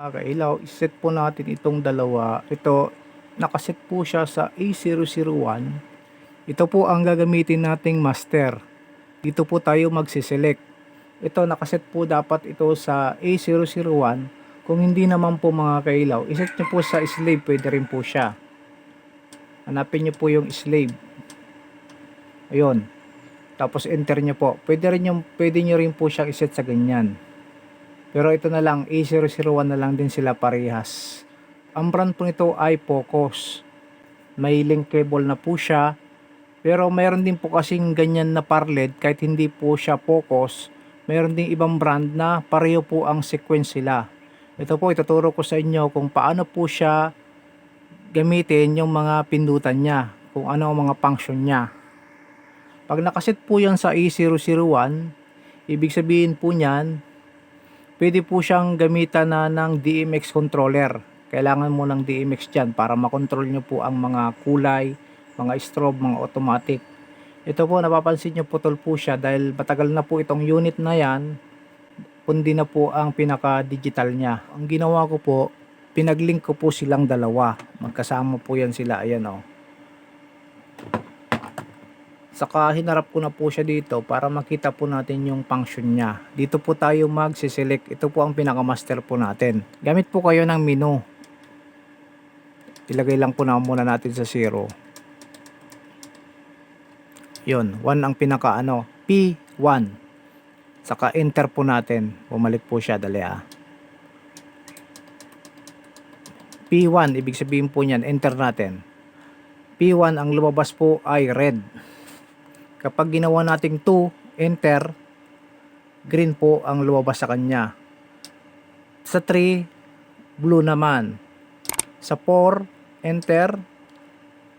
Mga kailaw, iset po natin itong dalawa. Ito, nakaset po siya sa A001. Ito po ang gagamitin nating master. Dito po tayo magsiselect. Ito, nakaset po dapat ito sa A001. Kung hindi naman po mga kailaw, iset nyo po sa slave, pwede rin po siya. Hanapin nyo po yung slave. Ayun. Tapos enter nyo po. Pwede, rin yung, pwede nyo rin po siyang iset sa ganyan. Pero ito na lang, A001 na lang din sila parehas. Ang brand po nito ay Focus. May link cable na po siya. Pero mayroon din po kasing ganyan na parled kahit hindi po siya Focus. Mayroon din ibang brand na pareho po ang sequence sila. Ito po, ituturo ko sa inyo kung paano po siya gamitin yung mga pindutan niya. Kung ano ang mga function niya. Pag nakaset po yan sa A001, ibig sabihin po niyan, pwede po siyang gamitan na ng DMX controller. Kailangan mo ng DMX dyan para makontrol nyo po ang mga kulay, mga strobe, mga automatic. Ito po, napapansin nyo putol po siya dahil matagal na po itong unit na yan, kundi na po ang pinaka-digital niya. Ang ginawa ko po, pinaglink ko po silang dalawa. Magkasama po yan sila, ayan o. Saka hinarap ko na po siya dito para makita po natin yung function niya. Dito po tayo mag-select. Ito po ang pinaka-master po natin. Gamit po kayo ng menu. Ilagay lang po na muna natin sa 0. Yun, 1 ang pinaka ano, P1. Saka enter po natin. Bumalik po siya, dali ah. P1, ibig sabihin po niyan, enter natin. P1, ang lumabas po ay red. Kapag ginawa nating 2, enter, green po ang lumabas sa kanya. Sa 3, blue naman. Sa 4, enter,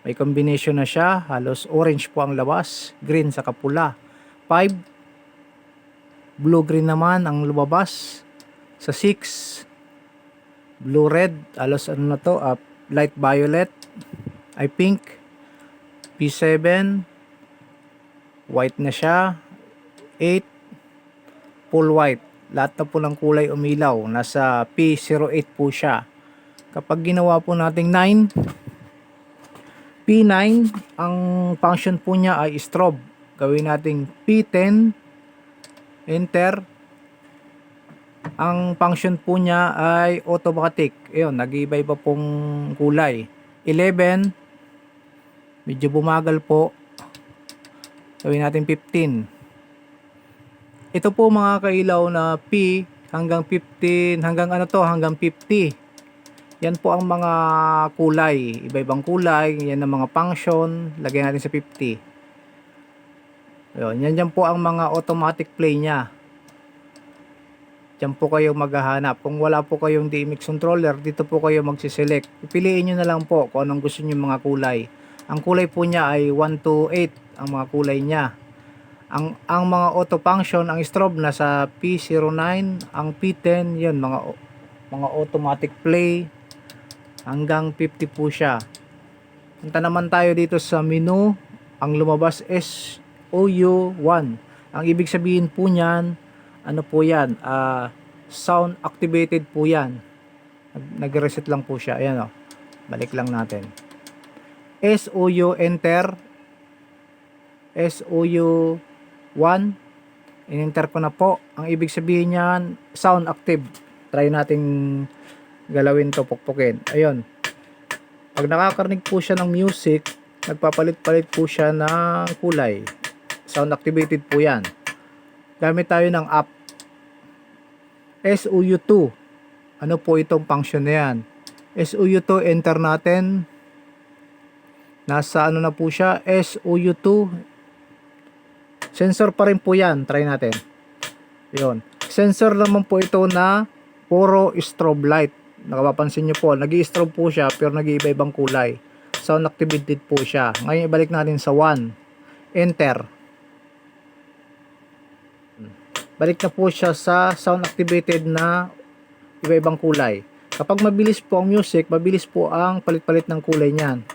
may combination na siya, halos orange po ang labas, green sa kapula. 5, blue-green naman ang lumabas. Sa 6, blue-red, halos ano na to, uh, light violet, ay pink. P7, white na siya. 8, full white. Lahat na po ng kulay umilaw. Nasa P08 po siya. Kapag ginawa po nating 9, P9, ang function po niya ay strobe. Gawin nating P10, enter. Ang function po niya ay automatic. Ayun, nag-iiba-iba pong kulay. 11, medyo bumagal po. Gawin natin 15. Ito po mga kailaw na P hanggang 15, hanggang ano to, hanggang 50. Yan po ang mga kulay, iba-ibang kulay, yan ang mga function, lagyan natin sa 50. Ayun, yan yan po ang mga automatic play niya. Diyan po kayo maghahanap. Kung wala po kayong DMX controller, dito po kayo magsiselect. Pipiliin nyo na lang po kung anong gusto nyo mga kulay. Ang kulay po niya ay 1 to 8 ang mga kulay niya. Ang ang mga auto function, ang strobe nasa P09, ang P10, 'yun mga mga automatic play hanggang 50 po siya. Punta naman tayo dito sa menu. Ang lumabas is OU1. Ang ibig sabihin po niyan, ano po 'yan? Ah, sound activated po 'yan. Nag- Nag-reset lang po siya. Ayan oh. Balik lang natin. SOU enter SOU 1 in-enter ko na po. Ang ibig sabihin niyan sound active. Try nating galawin to pukpukin. Ayun. Pag nakakarinig po siya ng music nagpapalit-palit po siya ng kulay. Sound activated po yan. Gamit tayo ng app. SOU 2 ano po itong function na yan? SOU 2 enter natin. Nasa ano na po siya, SOU2. Sensor pa rin po yan. Try natin. Yun. Sensor naman po ito na puro strobe light. Nakapapansin nyo po, nag strobe po siya pero nag-iiba ibang kulay. Sound activated po siya. Ngayon ibalik natin sa 1. Enter. Balik na po siya sa sound activated na iba-ibang kulay. Kapag mabilis po ang music, mabilis po ang palit-palit ng kulay niyan.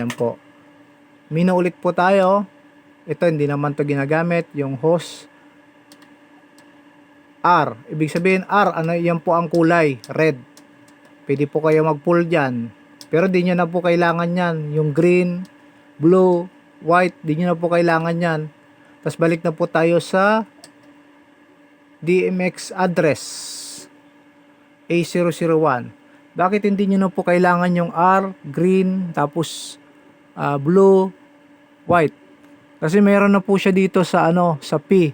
Yan po. Mino ulit po tayo. Ito hindi naman to ginagamit. Yung host. R. Ibig sabihin R, ano yan po ang kulay, red. Pwede po kayo mag-pull dyan. Pero di nyo na po kailangan yan. Yung green, blue, white, di nyo na po kailangan yan. Tapos balik na po tayo sa DMX address A001. Bakit hindi nyo na po kailangan yung R, green, tapos ah, blue, white? Kasi meron na po siya dito sa ano, sa P.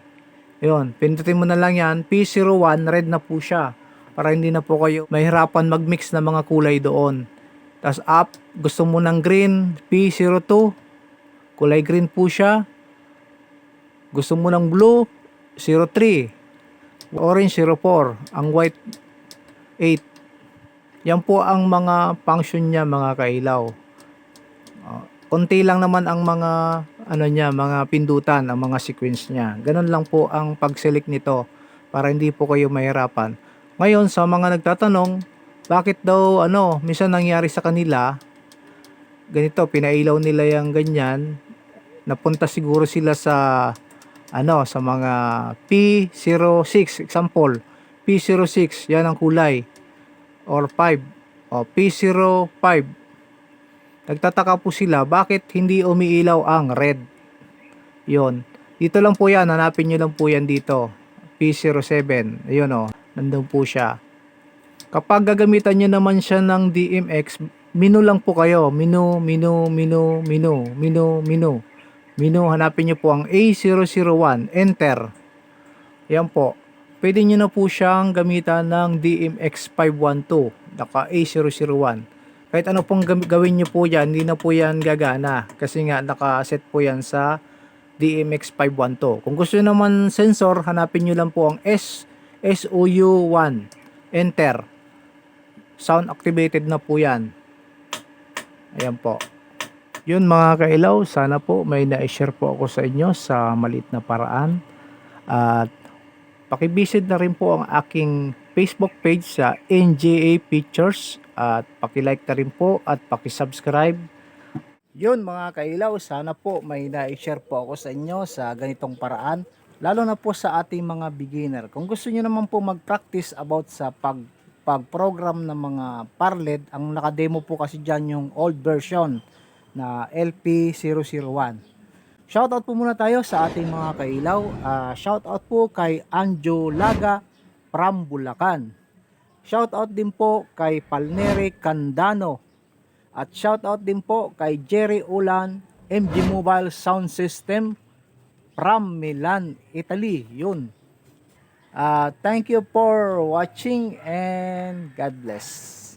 Ayun, pindutin mo na lang yan. P01, red na po siya. Para hindi na po kayo mahirapan mag-mix ng mga kulay doon. Tapos up, gusto mo ng green, P02. Kulay green po siya. Gusto mo ng blue, 03. Orange, 04. Ang white, 8. Yan po ang mga function niya mga kailaw. Uh, konti lang naman ang mga ano niya, mga pindutan, ang mga sequence niya. Ganun lang po ang pag-select nito para hindi po kayo mahirapan. Ngayon sa mga nagtatanong, bakit daw ano, minsan nangyari sa kanila ganito, pinailaw nila yung ganyan, napunta siguro sila sa ano, sa mga P06 example. P06, yan ang kulay or 5 o P05 nagtataka po sila bakit hindi umiilaw ang red? Yon dito lang po yan hanapin nyo lang po yan dito. P07 ayun o nandun po siya. Kapag gagamitan nyo naman siya ng DMX menu lang po kayo. Menu menu menu menu menu menu menu hanapin nyo po ang A001 enter. Yan po. Pwede nyo na po siyang gamitan ng DMX 512 naka A001 kahit ano pong gawin nyo po yan hindi na po yan gagana. Kasi nga nakaset po yan sa DMX 512 kung gusto nyo naman sensor hanapin nyo lang po ang S SOU1 enter. Sound activated na po yan. Ayan po. Yun mga kailaw sana po may na-share po ako sa inyo sa maliit na paraan. At Pakivisit na rin po ang aking Facebook page sa NJA Pictures at pakilike na rin po at pakisubscribe. Yun mga kailaw, sana po may na-share po ako sa inyo sa ganitong paraan. Lalo na po sa ating mga beginner. Kung gusto niyo naman po mag-practice about sa pag pag-program ng mga parled, ang nakademo po kasi dyan yung old version na LP001. Shoutout po muna tayo sa ating mga kailaw. Ah, shoutout po kay Anjo Laga from Bulacan. Shoutout din po kay Palneri Candano. At shoutout din po kay Jerry Ulan, MG Mobile Sound System from Milan, Italy. Yun. Ah, thank you for watching and God bless.